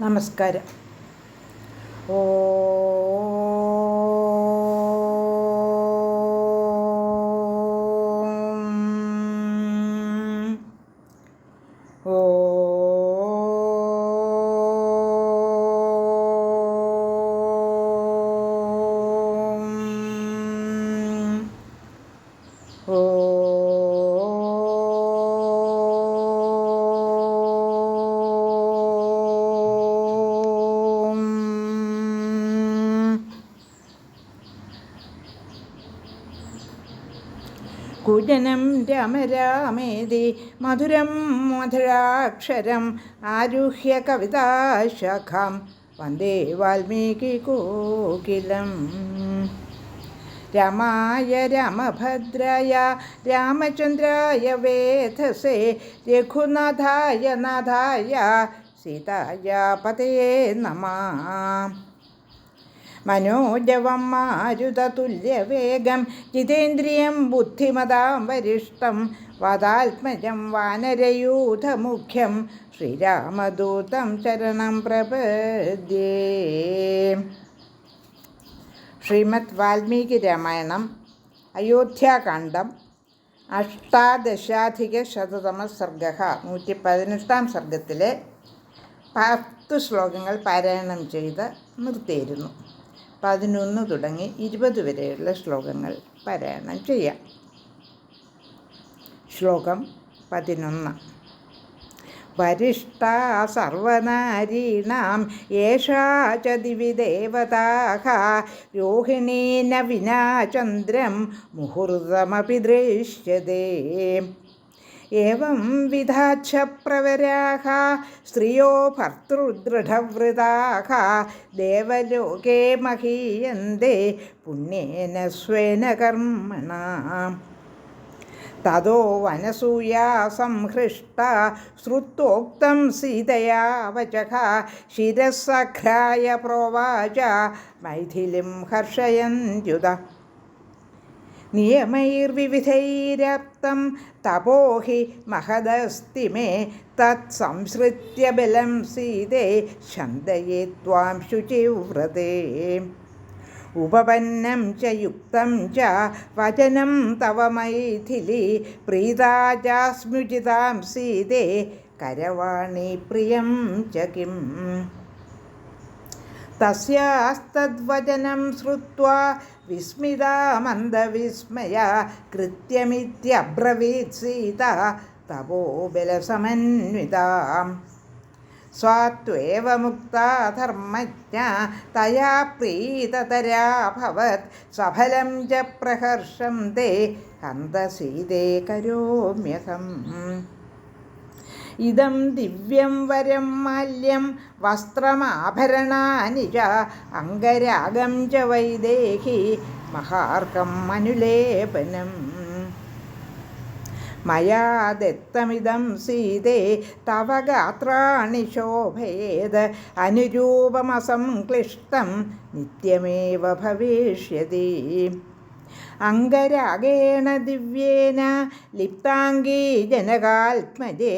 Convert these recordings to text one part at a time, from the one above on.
നമസ്കാരം ഓ കുജനം രാമരാമേതി മധുരം മധുരാക്ഷരം ആരുഹ്യ കവിതാശാഖാം വന്ദേ വാൽമീകി കോകിലം രാമായ രാമഭദ്രായ രാമചന്ദ്രായ വേധസേ രഘുനാഥായ നാഥായ സീതായ പതയേ നമ മനോജവം മാരുതതുല്യവേഗം ജിതേന്ദ്രിയം ബുദ്ധിമതാം വരിഷ്ടം വദാത്മജം വാനരയൂഥമുഖ്യം ശ്രീരാമദൂതം ശരണം പ്രപദ്യേ. ശ്രീമദ് വാൽമീകി രാമായണം അയോധ്യാകാന്ഡം അഷ്ടാദശാധിക ശതതമ സർഗ നൂറ്റി പതിനെട്ടാം സർഗത്തിലെ പത്ത് ശ്ലോകങ്ങൾ പാരായണം ചെയ്ത് നിർത്തിയിരുന്നു. പതിനൊന്ന് തുടങ്ങി ഇരുപത് വരെയുള്ള ശ്ലോകങ്ങൾ പാരായണം ചെയ്യാം. ശ്ലോകം പതിനൊന്ന്. വരിഷ്ഠ സർവനാരീണാം യേഷാ രോഹിണീന വിനാ ചന്ദ്രം മുഹൂർത്തമപി ദൃശ്യത്തെ एवं विधाच्छ प्रवराः स्त्रियो भर्तृदृढव्रताः देवलोके महीयन्ते पुण्येन स्वेन कर्मणा ततो वनसूया संहृष्टा श्रुत्वोक्तं सीतया वचः शिरःसख्राय प्रोवाच मैथिलीं हर्षयन्त्युत നിയമൈർവിവിധൈരപ്തം തപോഹി മഹദസ്തി മേ തത് സംസൃത്യ ബലം സീതേ ശന്തയെ ത്വാം ശുചിവ്രതേ. ഉപപന്നം ച യുക്തം ച വചനം തവ മൈഥിലി പ്രീതാജാസ്മുചിതാം സീതേ കരവാണി പ്രിയം ച കിം. किम् तस्यास्तद्वचनं श्रुत्वा विस्मिता मन्दविस्मया कृत्यमित्यब्रवीत् सीता तपोबलसमन्विताम् सा त्वेव मुक्ता धर्मज्ञा तया प्रीततराभवत् सफलं च प्रहर्षं ते हन्तसीते करोम्यहम् ഇതം ദിവ്യം വരം മാല്യം വസ്ത്രമാഭരണാനി അംഗരാഗം ച വൈദേഹി മഹാർക്കം അനുലേപനം മയാ ദത്തമിതം സീതേ തവ ഗാത്രാണി ശോഭയേത് അനുരൂപമസംക്ലിഷ്ടം നിത്യമേവ ഭവിഷ്യതി. അംഗരാഗേണ ദിവ്യേന ലിപ്താംഗീ ജനകാത്മജേ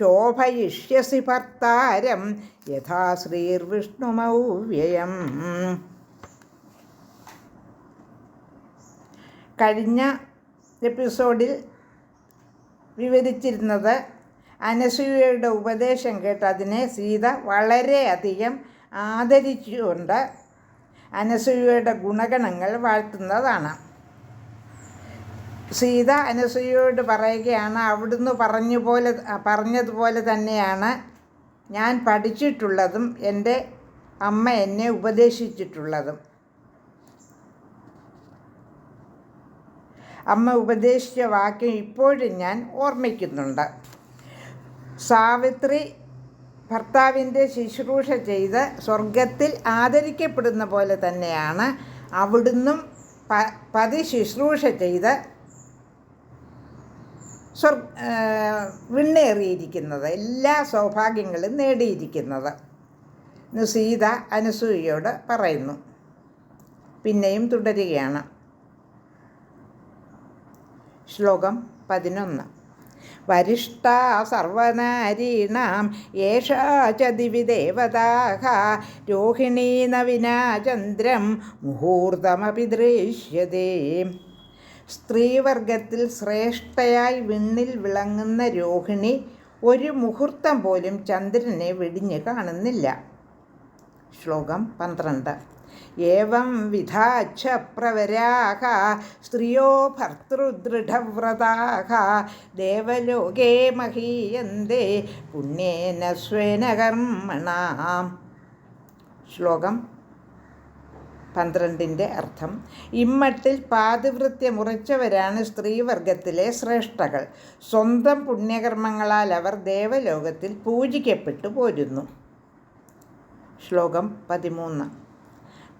ശോഭയിഷ്യസി ഭർത്താരം യഥാ ശ്രീർവിഷ്ണുമൗവ്യയം. കഴിഞ്ഞ എപ്പിസോഡിൽ വിവരിച്ചിരുന്നത് അനസൂയയുടെ ഉപദേശം കേട്ട് അതിനെ സീത വളരെയധികം ആദരിച്ചുകൊണ്ട് അനസൂയയുടെ ഗുണഗണങ്ങൾ വാഴ്ത്തുന്നതാണ്. സീത അനസൂയയോട് പറയുകയാണ് അവിടുന്ന് പറഞ്ഞു പോലെ പറഞ്ഞതുപോലെ തന്നെയാണ് ഞാൻ പഠിച്ചിട്ടുള്ളതും എന്റെ അമ്മ എന്നെ ഉപദേശിച്ചിട്ടുള്ളതും. അമ്മ ഉപദേശിച്ച വാക്യം ഇപ്പോഴും ഞാൻ ഓർമ്മിക്കുന്നുണ്ട്. സാവിത്രി ഭർത്താവിന്റെ ശുശ്രൂഷ ചെയ്ത് സ്വർഗത്തിൽ ആദരിക്കപ്പെടുന്ന പോലെ തന്നെയാണ് അവിടുന്നും പതി ശുശ്രൂഷ ചെയ്ത് സ്വർ വിണ്ണേറിയിരിക്കുന്നത് എല്ലാ സൗഭാഗ്യങ്ങളും നേടിയിരിക്കുന്നത്. എന്ന് സീത അനസൂയയോട് പറയുന്നു. പിന്നെയും തുടരുകയാണ്. ശ്ലോകം പതിനൊന്ന്. വരിഷ്ഠ സർവനാരീണാം യേഷാ ച ദിവി ദേവതാഹ രോഹിണീ നവിനാ ചന്ദ്രം മുഹൂർത്തമപി ദൃശ്യതേ. സ്ത്രീവർഗത്തിൽ ശ്രേഷ്ഠയായി വിണ്ണിൽ വിളങ്ങുന്ന രോഹിണി ഒരു മുഹൂർത്തം പോലും ചന്ദ്രനെ വെടിഞ്ഞ് കാണുന്നില്ല. ശ്ലോകം പന്ത്രണ്ട്. ഏവം വിധാച്ച പ്രവരാഹ സ്ത്രിയോ ഭർത്തൃദൃഢവ്രതാഹ ദേവലോകേ മഹീയന്തേ പുണ്യേന സ്വേന കർമ്മണാം ശ്ലോകം പന്ത്രണ്ടിന്റെ അർത്ഥം. ഇമ്മട്ടിൽ പാതിവൃത്യം മുറിച്ചവരാണ് സ്ത്രീവർഗത്തിലെ ശ്രേഷ്ഠകൾ. സ്വന്തം പുണ്യകർമ്മങ്ങളാൽ അവർ ദേവലോകത്തിൽ പൂജിക്കപ്പെട്ടു പോരുന്നു. ശ്ലോകം പതിമൂന്ന്.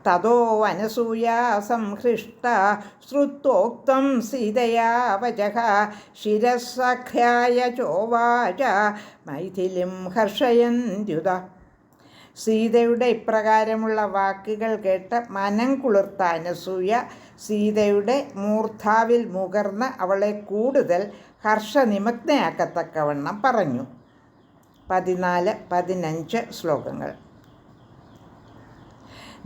തതോ വനസൂയാ സംഹൃഷ്ട ശ്രുത്വോക്തം സീതയാ ശിരസഖ്യായ ചോവാച മൈഥിലിം ഹർഷയന്ത്യുത. സീതയുടെ ഇപ്രകാരമുള്ള വാക്കുകൾ കേട്ട് മനം കുളിർത്ത അനസൂയ സീതയുടെ മൂർധാവിൽ മുകർന്ന് അവളെ കൂടുതൽ ഹർഷനിമഗ്നയാക്കത്തക്കവണ്ണം പറഞ്ഞു. പതിനാല് പതിനഞ്ച് ശ്ലോകങ്ങൾ.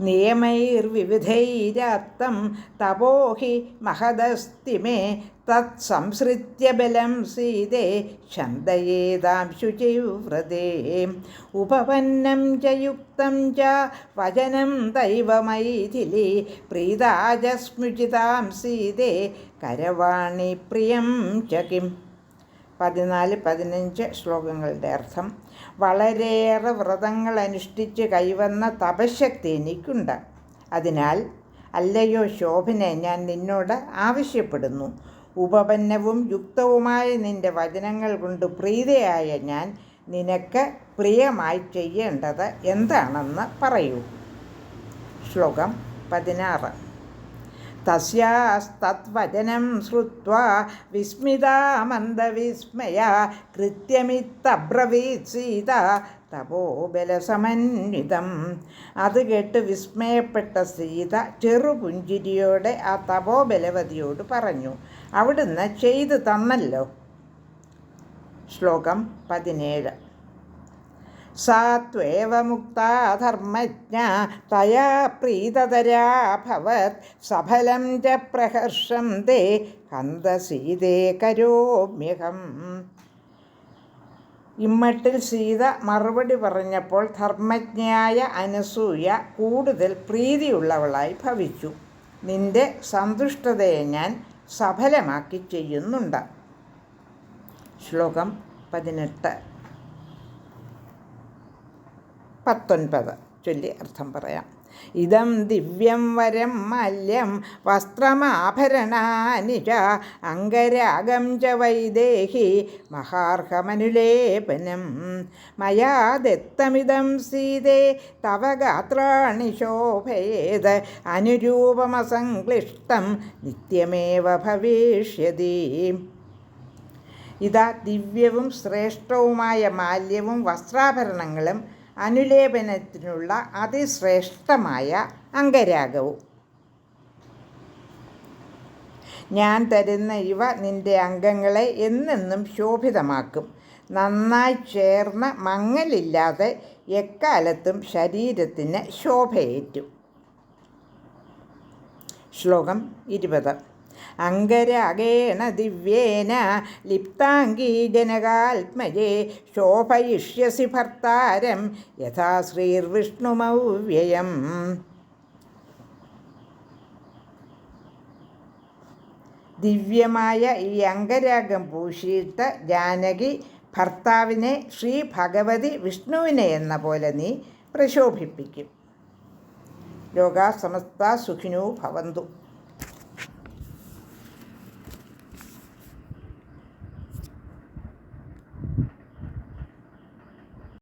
നിയമൈർവിവിധൈരാപ്തം തപോഹി മഹദസ്തി മേ തത്സംസൃത്യ ബലം സീതേ ഛന്ദയേതാം ശുചിവ്രതേ. ഉപപന്നം ച യുക്തം ച വചനം ദൈവമൈഥിലി പ്രീതാജസ്മുചിതാം സീതേ കരവാണി പ്രിയം ച കിം. പതിനാല് പതിനഞ്ച് ശ്ലോകങ്ങളുടെ അർത്ഥം വളരെയേറെ വ്രതങ്ങൾ അനുഷ്ഠിച്ച് കൈവന്ന തപശക്തി എനിക്കുണ്ട്. അതിനാൽ അല്ലയോ ശോഭനെ ഞാൻ നിന്നോട് ആവശ്യപ്പെടുന്നു. ഉപപന്നവും യുക്തവുമായ നിന്റെ വചനങ്ങൾ കൊണ്ട് പ്രീതയായ ഞാൻ നിനക്ക് പ്രിയമായി ചെയ്യേണ്ടത് എന്താണെന്ന് പറയൂ. ശ്ലോകം പതിനാറ്. തസ്യാസ്തദ്വചനം ശ്രുത്വാ വിസ്മിതാ മന്ദവിസ്മയ കൃത്യമിത്തബ്രവീത് സീത തപോബലസമന്വിതം അത് കേട്ട് വിസ്മയപ്പെട്ട സീത ചെറുപുഞ്ചിരിയോടെ ആ തപോബലവതിയോട് പറഞ്ഞു അവിടുന്ന് ചെയ്തു തന്നല്ലോ. ശ്ലോകം പതിനേഴ്. സാ തയാ പ്രീതതരാഭവത് സഫലം ച പ്രഹർഷം തേ കന്ദസീതേ കരോമ്യഹം. ഇമ്മട്ടിൽ സീത മറുപടി പറഞ്ഞപ്പോൾ ധർമ്മജ്ഞയായ അനസൂയ കൂടുതൽ പ്രീതിയുള്ളവളായി ഭവിച്ചു. നിന്റെ സന്തുഷ്ടതയെ ഞാൻ സഫലമാക്കി ചെയ്യുന്നുണ്ട്. ശ്ലോകം പതിനെട്ട്. പത്തൊൻപത്. ചൊല്ലി അർത്ഥം പറയാം. ഇതം ദിവ്യം വരം മല്യം വസ്ത്രമാഭരണാനിജ അംഗരാഗം ച വൈദേഹി മഹാർഹമനുലേപനം മയാ ദത്തമിതം സീതേ തവ ഗാത്രാണി ശോഭയേത് അനുരൂപമസംക്ലിഷ്ടം നിത്യമേവ ഭവിഷ്യതി. ഇതാ ദിവ്യവും ശ്രേഷ്ഠവുമായ മാല്യവും വസ്ത്രാഭരണങ്ങളും അനുലേപനത്തിനുള്ള അതിശ്രേഷ്ഠമായ അംഗരാഗവും. ഞാൻ തരുന്ന ഇവ നിന്റെ അംഗങ്ങളെ എന്നെന്നും ശോഭിതമാക്കും. നന്നായി ചേർന്ന മങ്ങലില്ലാതെ എക്കാലത്തും ശരീരത്തിന് ശോഭയേറ്റും. ശ്ലോകം ഇരുപത്. അംഗരാഗേണ ദിവ്യേന ലിപ്താംഗീ ജനകാത്മജേ ശോഭയിഷ്യസി ഭർത്താരം യഥാ ശ്രീർവിഷ്ണുമൗവ്യയം. ദിവ്യമായ ഈ അംഗരാഗം പൂശിയിട്ട ജാനകി ഭർത്താവിനെ ശ്രീ ഭഗവതി വിഷ്ണുവിനെ എന്ന പോലെ നീ പ്രശോഭിപ്പിക്കും. ലോകാ സമസ്ത സുഖിനോ ഭവന്തു.